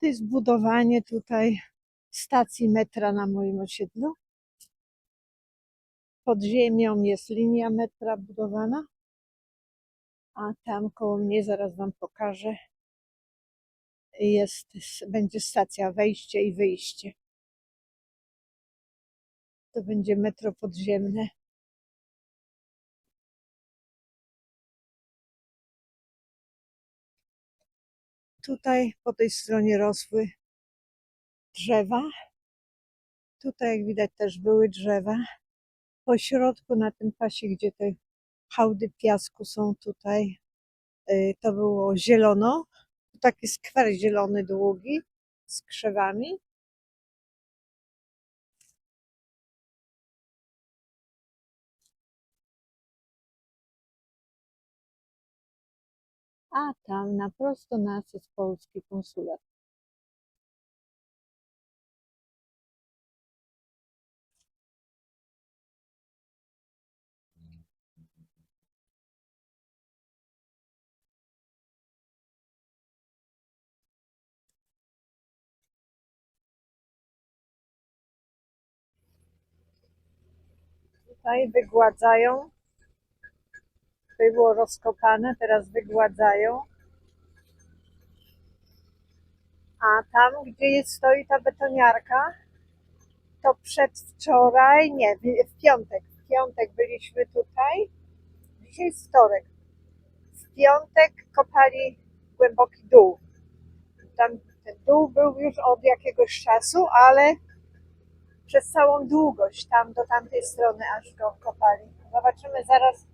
To jest budowanie tutaj stacji metra na moim osiedlu. Pod ziemią jest linia metra budowana, a tam koło mnie, zaraz Wam pokażę, jest, będzie stacja wejście i wyjście. To będzie metro podziemne. Tutaj po tej stronie rosły drzewa. Tutaj, jak widać, też były drzewa. Po środku, na tym pasie, gdzie te hałdy piasku są tutaj, y, to było zielono. Taki skwer zielony, długi, z krzewami. A tam na prosto nas jest polski konsulat. Tutaj wygładzają. Tutaj było rozkopane, teraz wygładzają. A tam, gdzie jest, stoi ta betoniarka, to przedwczoraj, nie, w, piątek, w piątek byliśmy tutaj. Dzisiaj jest wtorek. W piątek kopali głęboki dół. Tam ten dół był już od jakiegoś czasu, ale przez całą długość, tam do tamtej strony aż go kopali. Zobaczymy zaraz,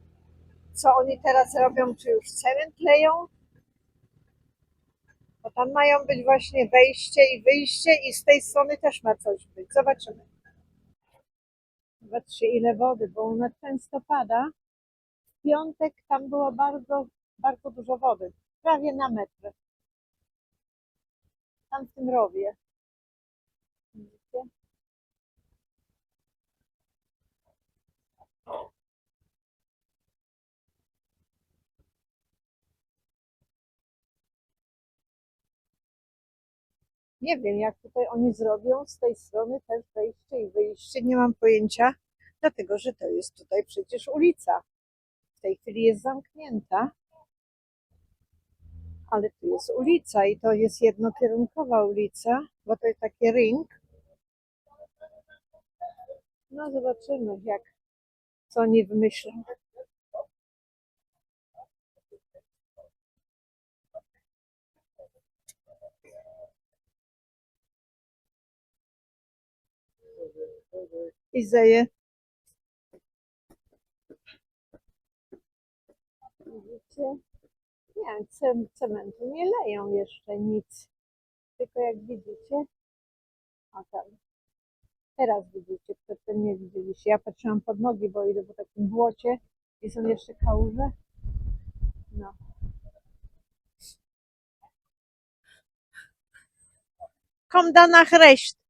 co oni teraz robią, czy już cement leją. Bo tam mają być właśnie wejście i wyjście i z tej strony też ma coś być. Zobaczymy. Zobaczcie ile wody, bo ona często pada. W piątek tam było bardzo, bardzo dużo wody. Prawie na metr. Tam w tym rowie. Nie wiem, jak tutaj oni zrobią z tej strony też wejście i wyjście. Nie mam pojęcia, dlatego że to jest tutaj przecież ulica. W tej chwili jest zamknięta, ale tu jest ulica i to jest jednokierunkowa ulica, bo to jest taki ring. No zobaczymy, jak co oni wymyślą. I zeje. Widzicie? Nie, cem- cementu nie leją jeszcze nic. Tylko jak widzicie, a tam. Teraz widzicie, przedtem nie widzieliście. Ja patrzyłam pod nogi, bo idę po takim błocie i są jeszcze kałuże. No. Kom danach recht.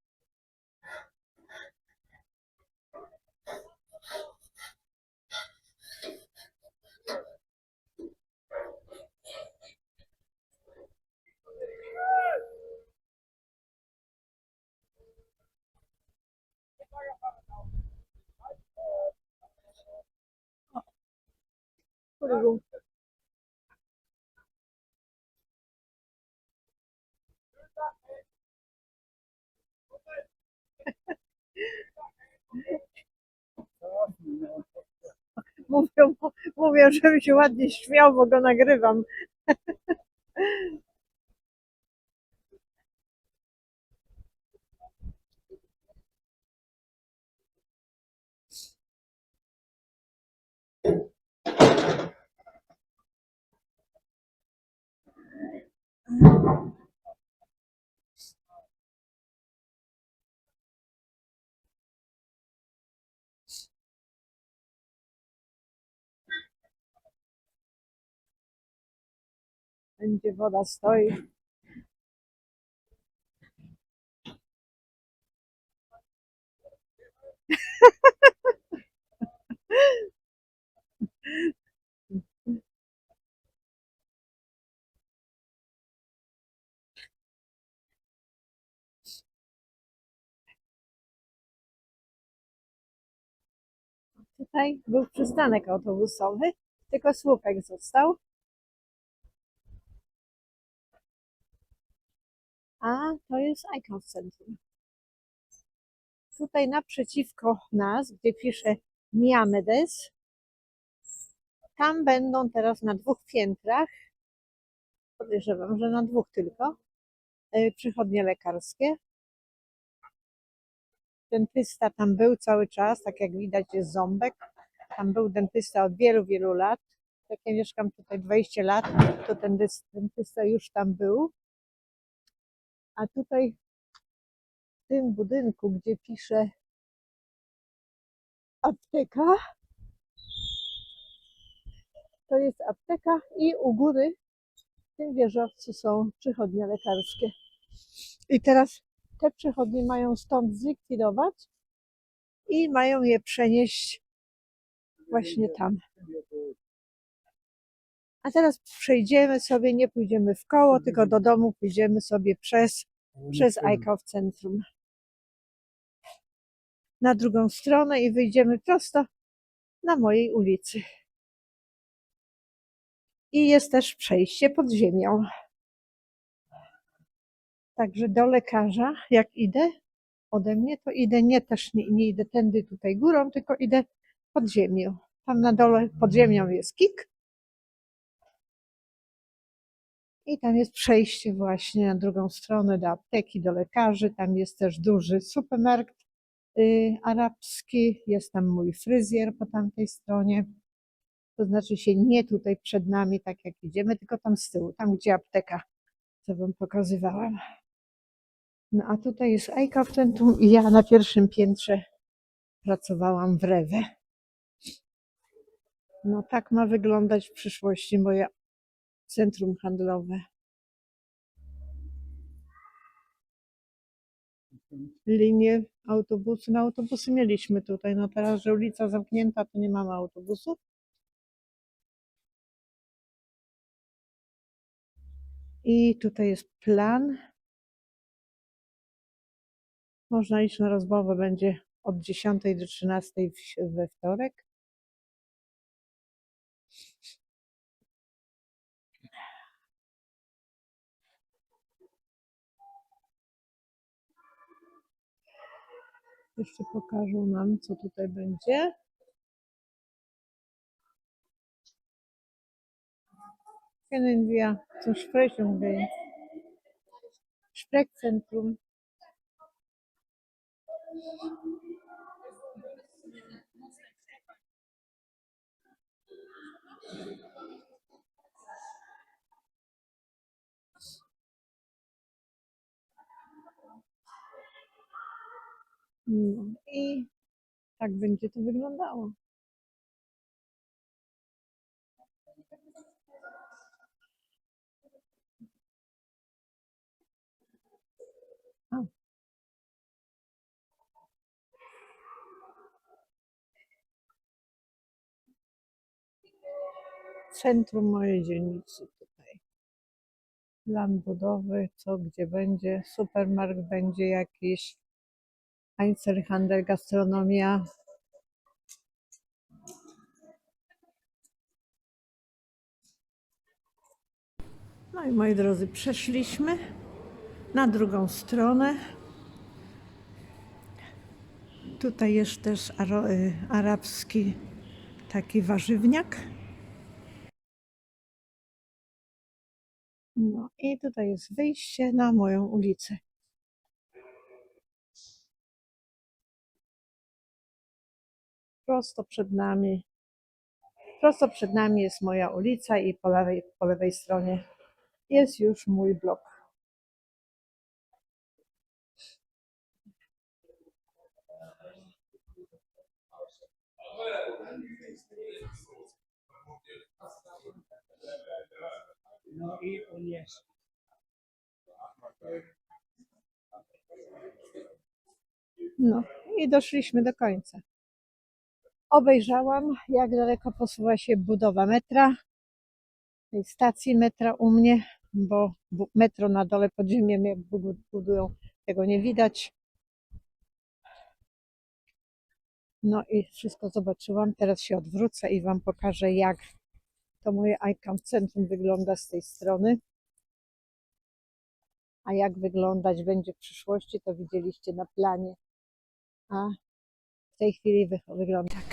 Mówią, mówią, żebym się ładnie śmiał, bo go nagrywam. Wszędzie woda stoi. Tutaj był przystanek autobusowy, tylko słupek został. A to jest Icon Centrum. Tutaj naprzeciwko nas, gdzie pisze Miamedes, tam będą teraz na dwóch piętrach, podejrzewam, że na dwóch tylko, e, przychodnie lekarskie. Dentysta tam był cały czas, tak jak widać jest ząbek. Tam był dentysta od wielu, wielu lat. Jak ja mieszkam tutaj 20 lat, to ten dentysta już tam był. A tutaj w tym budynku, gdzie pisze apteka, to jest apteka i u góry w tym wieżowcu są przychodnie lekarskie. I teraz te przychodnie mają stąd zlikwidować i mają je przenieść właśnie tam. A teraz przejdziemy sobie, nie pójdziemy w koło, tylko do domu pójdziemy sobie przez, przez Ajkow Centrum. Na drugą stronę i wyjdziemy prosto na mojej ulicy. I jest też przejście pod ziemią. Także do lekarza, jak idę ode mnie, to idę nie też nie, nie idę tędy tutaj górą, tylko idę pod ziemią. Tam na dole pod ziemią jest kik. I tam jest przejście właśnie na drugą stronę do apteki, do lekarzy. Tam jest też duży supermarkt y, arabski. Jest tam mój fryzjer po tamtej stronie. To znaczy się nie tutaj przed nami, tak jak idziemy, tylko tam z tyłu, tam gdzie apteka, co wam pokazywałam. No a tutaj jest Ejka w centrum i ja na pierwszym piętrze pracowałam w Rewe. No tak ma wyglądać w przyszłości moje centrum handlowe. Linie autobusy, no autobusy mieliśmy tutaj, no teraz, że ulica zamknięta, to nie mamy autobusów. I tutaj jest plan. Można iść na rozmowę, będzie od 10 do 13 w- we wtorek. Jeszcze pokażą nam, co tutaj będzie. Können wir zur Sprechung gehen? Sprechzentrum. No i tak będzie to wyglądało. A. Centrum mojej dzielnicy tutaj. Plan budowy, co gdzie będzie, supermarkt będzie jakiś, Einzelhandel, gastronomia. No i moi drodzy, przeszliśmy na drugą stronę. Tutaj jest też y, arabski taki warzywniak. No i tutaj jest wyjście na moją ulicę. Prosto przed nami. Prosto przed nami jest moja ulica i po lewej, po lewej stronie jest już mój blok. No i on jest. No i doszliśmy do końca. Obejrzałam, jak daleko posuwa się budowa metra, tej stacji metra u mnie, bo metro na dole pod ziemią jak bu- budują, tego nie widać. No i wszystko zobaczyłam. Teraz się odwrócę i Wam pokażę, jak to moje iCamp Centrum wygląda z tej strony. A jak wyglądać będzie w przyszłości, to widzieliście na planie. A w tej chwili wy- wygląda tak.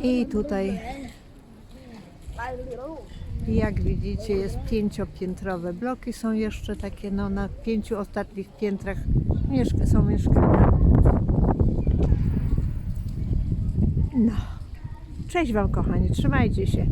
I tutaj, jak widzicie, jest pięciopiętrowe bloki. Są jeszcze takie, no na pięciu ostatnich piętrach mieszka, są mieszkania. No. Cześć Wam, kochani, trzymajcie się.